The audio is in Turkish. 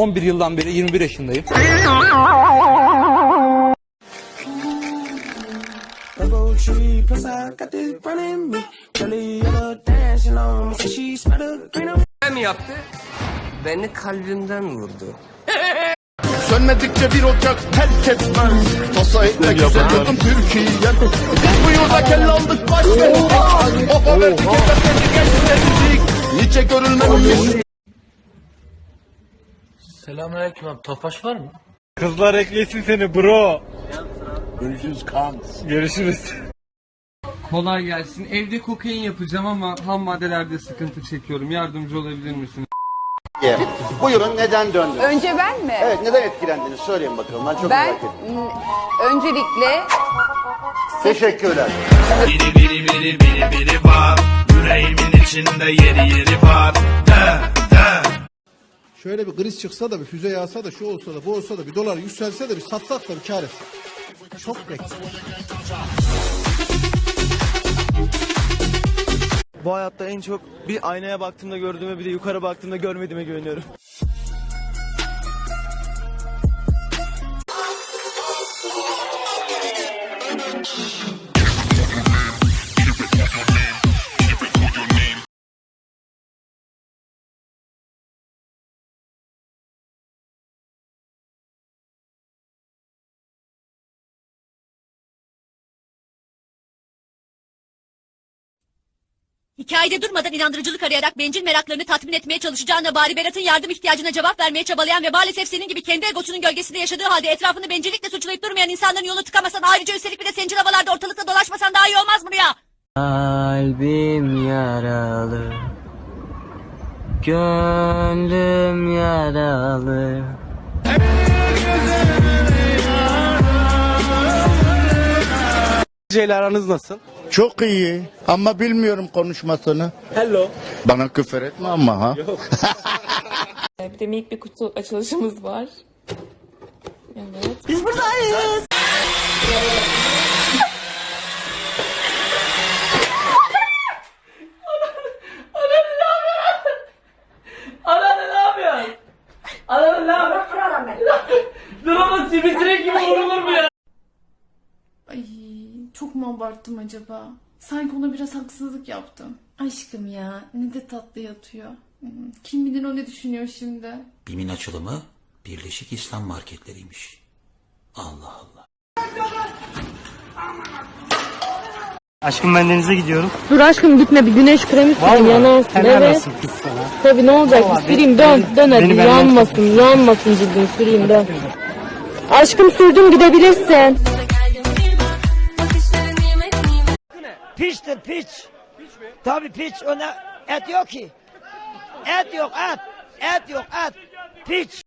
11 yıldan beri 21 yaşındayım. Mi yaptı? Beni kalbimden vurdu. Sönmedikçe bir ocak terk etmez Tasa etmek üzeriyordum Türkiye'm Bu yurda kelle aldık baş verdik Ofa verdik efendim geçmedik Nice görülmemiş Selamünaleyküm abi. Tofaş var mı? Kızlar eklesin seni bro. Görüşürüz kans. Görüşürüz. Kolay gelsin. Evde kokain yapacağım ama ham maddelerde sıkıntı çekiyorum. Yardımcı olabilir misiniz? Buyurun neden döndün? Önce ben mi? Evet neden etkilendiniz söyleyin bakalım ben çok Ben merak ettim. m, öncelikle Teşekkürler. Biri biri biri biri biri var Yüreğimin içinde yeri yeri var de Şöyle bir kriz çıksa da bir füze yağsa da şu olsa da bu olsa da bir dolar yükselse de bir satsak da bir kar etsek. Çok bekliyorum. Bu hayatta en çok bir aynaya baktığımda gördüğüme bir de yukarı baktığımda görmediğime güveniyorum. Hikayede durmadan inandırıcılık arayarak bencil meraklarını tatmin etmeye çalışacağına bari Berat'ın yardım ihtiyacına cevap vermeye çabalayan ve maalesef senin gibi kendi egosunun gölgesinde yaşadığı halde etrafını bencillikle suçlayıp durmayan insanların yolunu tıkamasan ayrıca üstelik bir de sencil havalarda ortalıkta dolaşmasan daha iyi olmaz mı ya? Kalbim yaralı. Gönlüm yaralı. Şeyle aranız nasıl? Çok iyi ama bilmiyorum konuşmasını. Hello. Bana küfür etme ama ha. bir de minik bir kutu açılışımız var. Evet. Ananı ne yapıyorsun? Ananı ne yapıyorsun? Dur ama sivrisinek gibi vurulur mu ya? Ay çok mu abarttım acaba? Sanki ona biraz haksızlık yaptım. Aşkım ya ne de tatlı yatıyor. Hmm, Kim bilir o ne düşünüyor şimdi. BİM'in açılımı Birleşik İslam Marketleriymiş. Allah Allah. Aşkım ben denize gidiyorum. Dur aşkım gitme bir güneş kremi süreyim yanarsın. Evet. kız sana? Tabii ne olacak Vallahi süreyim ben- dön dön hadi beni benden yanmasın yanmasın cildin süreyim dön. Aşkım sürdüm gidebilirsin. Piçtir piç. Piç mi? Tabii piç. Ona et yok ki. Et yok et. Et yok et. Piç.